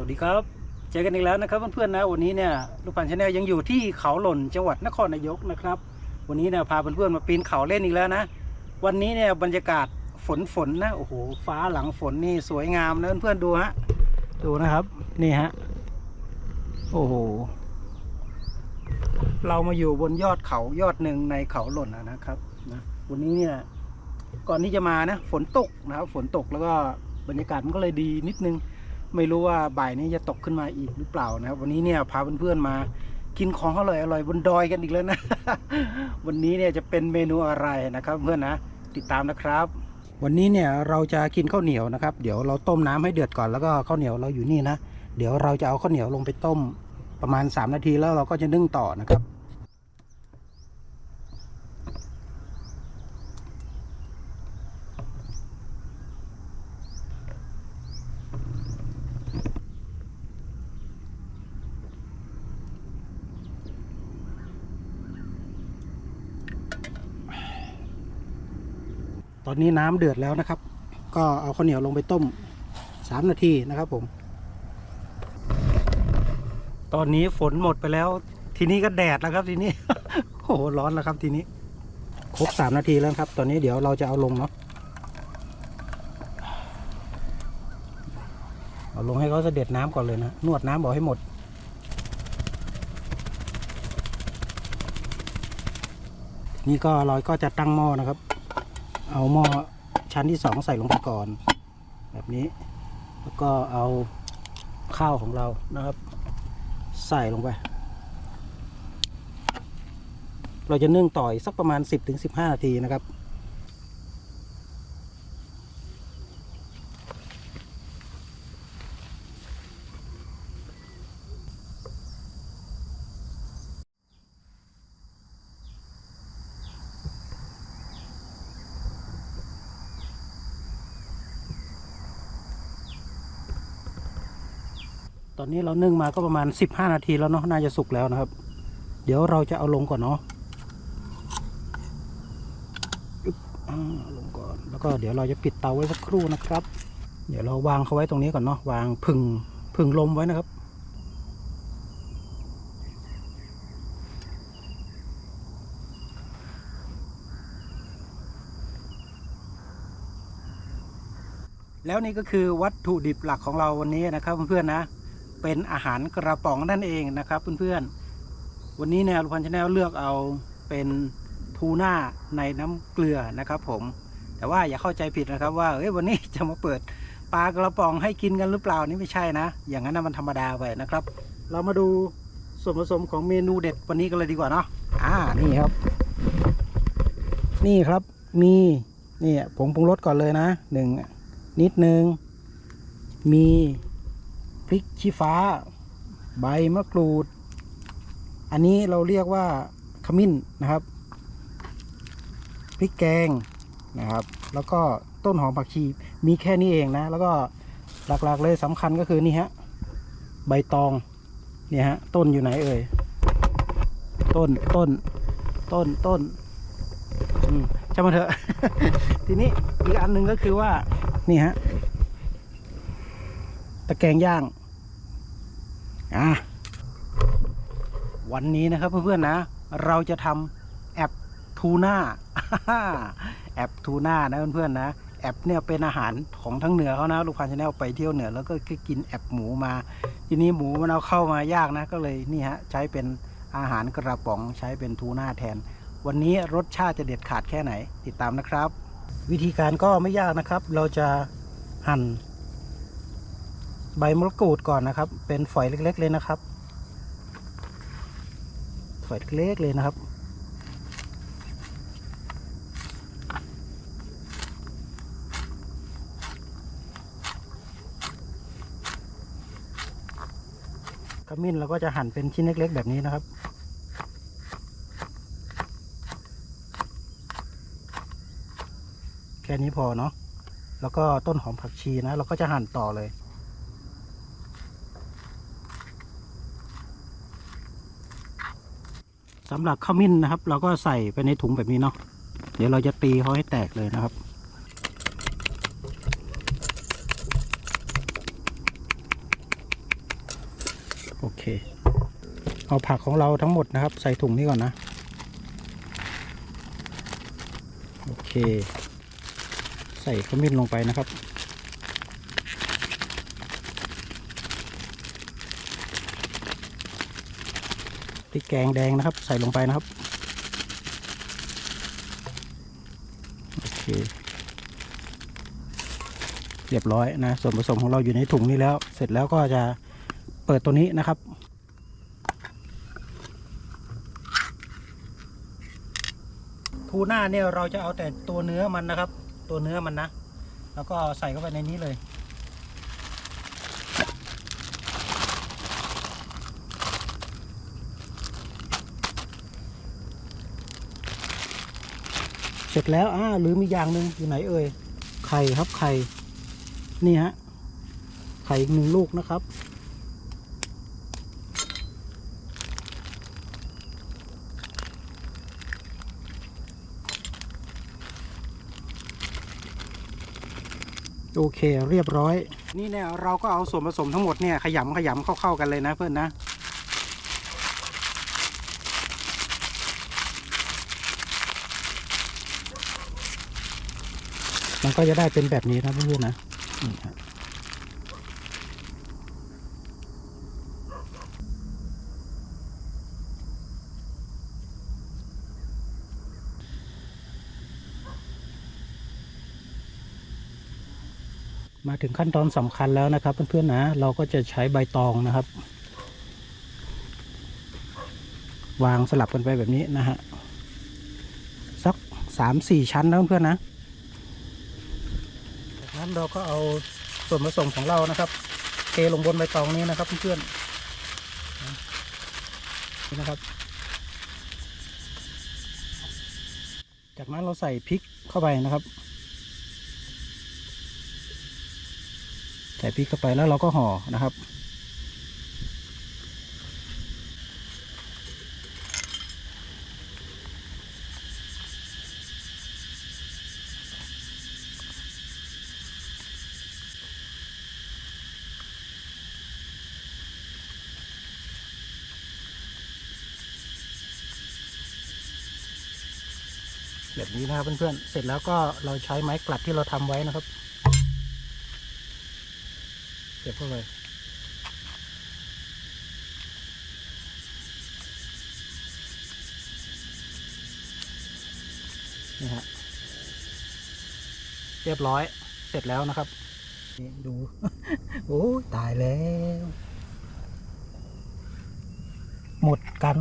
วัสดีครับ เจอกันอีกแล้วนะครับเพื่อนๆนะวันนี้เนี่ยลูกพันชาแนลยังอยู่ที่เขาหล่นจังหวัดนครนายกนะครับ วันนี้เนี่ยพาเพื่อนๆมาปีนเขาเล่นอีกแล้วนะ วันนี้เนี่ยบรรยากาศฝนฝนนะโอ้โหฟ้าหลังฝนนี่สวยงามนะเพื่อนๆดูฮะดูนะครับนี่ฮะโอ้โหเรามาอยู่บนยอดเขายอดหนึ่งในเขาหล่นนะนะครับนะวันนี้เนี่ยก่อนที่จะมานะฝนตกนะครับฝนตกแล้วก็บรรยากาศมันก็เลยดีนิดนึง ไม่รู้ว่าบ่ายนี้จะตกขึ้นมาอีกหรือเปล่านะครับ วันนี้เนี่ยพาเพื่อนๆมากินของอร่อยอร่อยบนดอยกันอีกแล้วนะ วันนี้เนี่ยจะเป็นเมนูอะไรนะครับ เพื่อนนะติดตามนะครับ วันนี้เนี่ยเราจะกินข้าวเหนียวนะครับ เดี๋ยวเราต้มน้ำให้เดือดก่อนแล้วก็ข้าวเหนียวเราอยู่นี่นะ เดี๋ยวเราจะเอาข้าวเหนียวลงไปต้มประมาณ 3 นาทีแล้วเราก็จะนึ่งต่อนะครับ ตอนนี้น้ำเดือดแล้วนะครับ ก็เอาข้าวเหนียวลงไปต้ม 3 นาทีนะครับผม ตอนนี้ฝนหมดไปแล้ว ทีนี้ก็แดดแล้วครับทีนี้ โอ้โหร้อนแล้วครับทีนี้ ครบสามนาทีแล้วครับ ตอนนี้เดี๋ยวเราจะเอาลงเนาะเอาลงให้เขาเสด็จน้ำก่อนเลยนะนวดน้ำบอกให้หมดนี่ก็เราก็จะตั้งหม้อนะครับ เอาหม้อชั้นที่สองใส่ลงไปก่อน แบบนี้ แล้วก็เอาข้าวของเรานะครับ ใส่ลงไป เราจะนึ่งต่ออีกสักประมาณ 10-15 นาทีนะครับ ตอนนี้เรานึ่งมาก็ประมาณ 15 นาทีแล้วเนาะน่าจะสุกแล้วนะครับ เดี๋ยวเราจะเอาลงก่อนเนาะลงก่อนแล้วก็เดี๋ยวเราจะปิดเตาไว้สักครู่นะครับ เดี๋ยวเราวางเขาไว้ตรงนี้ก่อนเนาะวางพึ่งพึ่งลมไว้นะครับแล้วนี่ก็คือวัตถุดิบหลักของเราวันนี้นะครับเพื่อนๆนะ เป็นอาหารกระป๋องนั่นเองนะครับเพื่อนๆ วันนี้แนวลุพันชาแนลเลือกเอาเป็นทูน่าในน้ำเกลือนะครับผม แต่ว่าอย่าเข้าใจผิดนะครับว่าเอ้ยวันนี้จะมาเปิดปลากระป๋องให้กินกันหรือเปล่านี่ไม่ใช่นะ อย่างนั้นมันธรรมดาไปนะครับ เรามาดูส่วนผสมของเมนูเด็ดวันนี้กันเลยดีกว่าเนาะอ่านี่ครับ นี่ครับมีนี่ผงปรุงรสก่อนเลยนะหนึ่งนิดนึงมี พริกชี้ฟ้า ใบมะกรูด อันนี้เราเรียกว่าขมิ้นนะครับ พริกแกงนะครับ แล้วก็ต้นหอมผักชีมีแค่นี้เองนะ แล้วก็หลักๆเลยสำคัญก็คือนี่ฮะใบตองเนี่ยฮะต้นอยู่ไหนเอ่ยต้นต้นต้นต้นจะมาเถอะ ทีนี้อีกอันหนึ่งก็คือว่า นี่ฮะ ตะแกรงย่าง อะวันนี้นะครับเพื่อนๆนะ เราจะทำแอปทูน่าแอปทูน่านะเพื่อนๆนะแอปเนี่ยเป็นอาหารของทั้งเหนือเขานะลูกพันชาแนลไปเที่ยวเหนือแล้วก็กินแอปหมูมา ทีนี้หมูมันเอาเข้ามายากนะก็เลยนี่ฮะใช้เป็นอาหารกระป๋องใช้เป็นทูน่าแทน วันนี้รสชาติจะเด็ดขาดแค่ไหน ติดตามนะครับ วิธีการก็ไม่ยากนะครับ เราจะหั่น ใบมะกรูดก่อนนะครับ เป็นฝอยเล็ก ๆ เลยนะครับ ฝอยเล็กๆเลยนะครับ ขมิ้นเราก็จะหั่นเป็นชิ้นเล็ก ๆ แบบนี้นะครับแค่นี้พอเนาะ แล้วก็ต้นหอมผักชีนะ เราก็จะหั่นต่อเลย สำหรับขมิ้นนะครับ เราก็ใส่ไปในถุงแบบนี้เนาะเดี๋ยวเราจะตีเขาให้แตกเลยนะครับ โอเค เอาผักของเราทั้งหมดนะครับ ใส่ถุงนี้ก่อนนะ โอเค ใส่ขมิ้นลงไปนะครับ พริกแกงแดงนะครับ ใส่ลงไปนะครับโอเคเรียบร้อยนะส่วนผสมของเราอยู่ในถุงนี้แล้ว เสร็จแล้วก็จะเปิดตัวนี้นะครับทูน่าเนี่ยเราจะเอาแต่ตัวเนื้อมันนะครับ ตัวเนื้อมันนะ แล้วก็ใส่เข้าไปในนี้เลย ร็จแล้วอ่าหรือมีอย่างหนึ่งอยู่ไหนเอ่ยไข่ครับไข่นี่ฮะไข่อีกหนึ่งลูกนะครับ โอเคเรียบร้อย นี่เนี่ยเราก็เอาส่วนผสมทั้งหมดเนี่ยขยำขยำเข้าๆกันเลยนะเพื่อนนะ มันก็จะได้เป็นแบบนี้นะเพื่อนๆนะนี่ฮะมาถึงขั้นตอนสำคัญแล้วนะครับ เพื่อนๆนะเราก็จะใช้ใบตองนะครับ วางสลับกันไปแบบนี้นะฮะสักสามสี่ชั้นนะเพื่อนๆนะ เราก็เอาส่วนผสมของเรานะครับ เทลงบนใบตองนี้นะครับเพื่อนๆนี่นะครับ จากนั้นเราใส่พริกเข้าไปนะครับ ใส่พริกเข้าไปแล้วเราก็ห่อนะครับ แบบนี้นะครับเพื่อนๆ เสร็จแล้วก็เราใช้ไม้กลัดที่เราทำไว้นะครับเก็บเข้าไปนี่ฮะเรียบร้อยเสร็จแล้วนะครับนี่ดู โอ้ตายแล้ว หมดกัน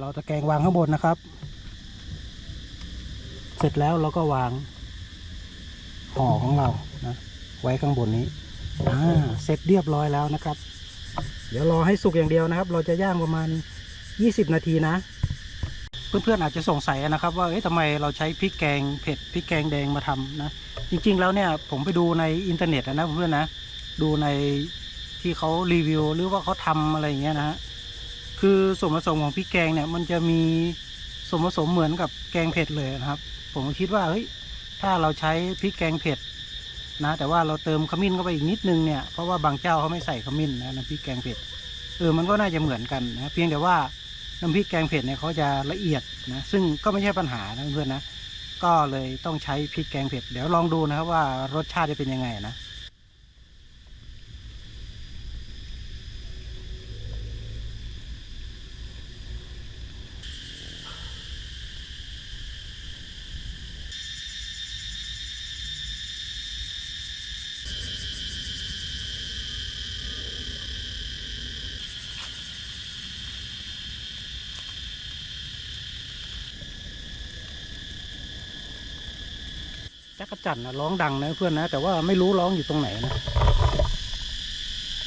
เราตะแกรงวางข้างบนนะครับ เสร็จแล้วเราก็วางห่อของเรานะไว้ข้างบนนี้อ่าเสร็จเรียบร้อยแล้วนะครับ เดี๋ยวรอให้สุกอย่างเดียวนะครับ เราจะย่างประมาณ 20 นาทีนะ เพื่อนๆอาจจะสงสัยนะครับ ว่าเอ๊ะทำไมเราใช้พริกแกงเผ็ดพริกแกงแดงมาทำนะจริง ๆ แล้วเนี่ยผมไปดูในอินเทอร์เน็ตนะเพื่อนๆนะดูในที่เขารีวิวหรือว่าเขาทำอะไรอย่างเงี้ยนะฮะ คือส่วนผสมของพริกแกงเนี่ยมันจะมีส่วนผสมเหมือนกับแกงเผ็ดเลยนะครับ ผมคิดว่าเฮ้ยถ้าเราใช้พริกแกงเผ็ดนะแต่ว่าเราเติมขมิ้นเข้าไปอีกนิดนึงเนี่ยเพราะว่าบางเจ้าเขาไม่ใส่ขมิ้นนะน้ำพริกแกงเผ็ดเออมันก็น่าจะเหมือนกันนะเพียงแต่ว่าน้ำพริกแกงเผ็ดเนี่ยเขาจะละเอียดนะซึ่งก็ไม่ใช่ปัญหานะเพื่อนนะก็เลยต้องใช้พริกแกงเผ็ดเดี๋ยวลองดูนะครับว่ารสชาติจะเป็นยังไงนะ จักรจันนะร้องดังนะเพื่อนนะ แต่ว่าไม่รู้ร้องอยู่ตรงไหนนะ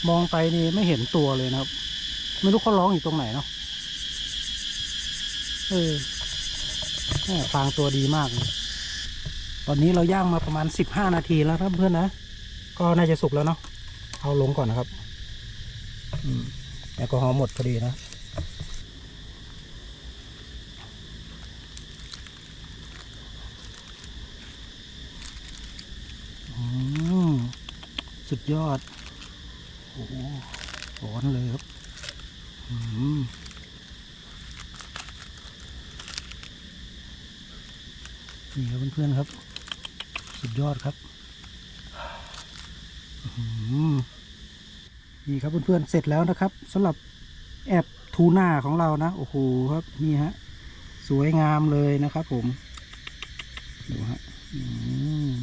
มองไปนี่ไม่เห็นตัวเลยนะครับ ไม่รู้เขาร้องอยู่ตรงไหนเนาะเออแม่ฟางตัวดีมากเลยตอนนี้เราย่างมาประมาณสิบห้านาทีแล้วครับเพื่อนนะก็น่าจะสุกแล้วเนาะเอาลงก่อนนะครับอืมแอลกอฮอล์หมดพอดีนะ สุดยอด โอ้โหร้อนเลยครับนี่ครับเพื่อนๆครับ สุดยอดครับนี่ครับเพื่อนๆเสร็จแล้วนะครับสำหรับแอบทูน่าของเรานะ โอ้โหครับนี่ฮะ สวยงามเลยนะครับผม ดูฮะอืม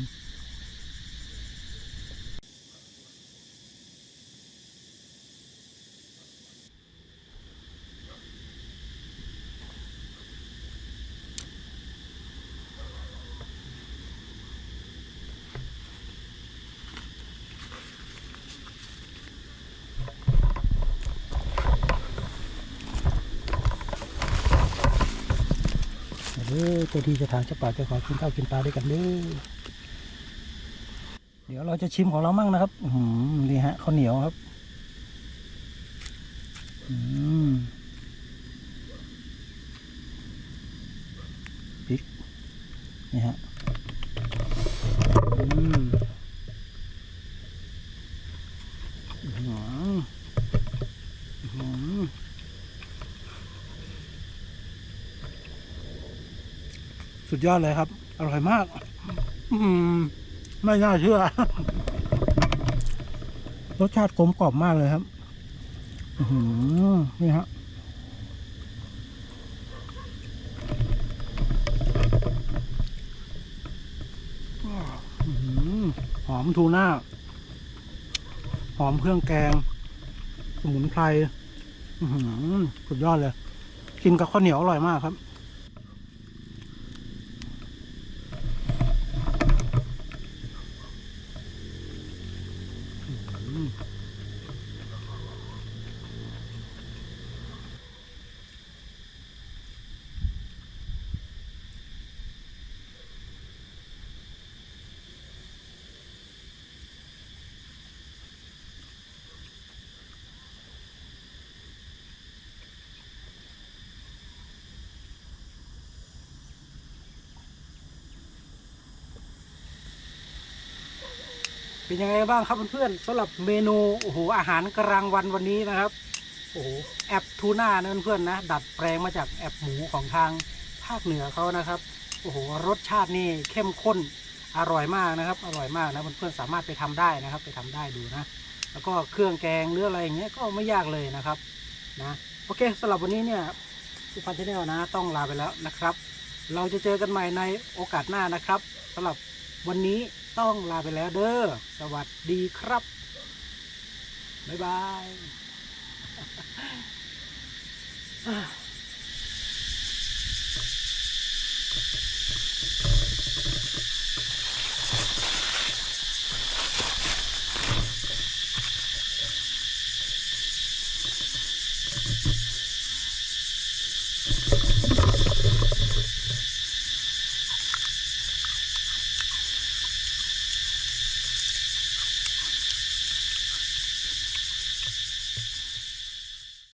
เด้อตัวที่จะทางจะป่าจะขอกินข้าวกินปลาด้วยกันเด้อเดี๋ยวเราจะชิมของเรามั่งนะครับอืมนี่ฮะข้าวเหนียวครับอืมพริกนี่ฮะ อืมอื้อหืออื้อหือ ดยอดเลยครับ อร่อยมาก อืม ไม่น่าเชื่อ รสชาติกลมกล่อมมากเลยครับอือหือนี่ฮะหอมทูน่า หอมเครื่องแกง สมุนไพรสุดยอดเลย กินกับข้าวเหนียวอร่อยมากครับ เป็นยังไงบ้างครับเพื่อนๆสำหรับเมนูโอ้โหอาหารกลางวันวันนี้นะครับโอ้โหแอปทูน่านะเพื่อนๆนะ ดัดแปลงมาจากแอปหมูของทางภาคเหนือเขานะครับโอ้โหรสชาตินี่เข้มข้นอร่อยมากนะครับ อร่อยมากนะเพื่อนๆสามารถไปทำได้นะครับ ไปทำได้ดูนะ แล้วก็เครื่องแกงหรืออะไรอย่างเงี้ยก็ไม่ยากเลยนะครับนะโอเคสำหรับวันนี้เนี่ยสุพรรณชาแนลนะ ต้องลาไปแล้วนะครับ เราจะเจอกันใหม่ในโอกาสหน้านะครับสำหรับวันนี้ ต้องลาไปแล้วเด้อ สวัสดีครับ บ๊ายบาย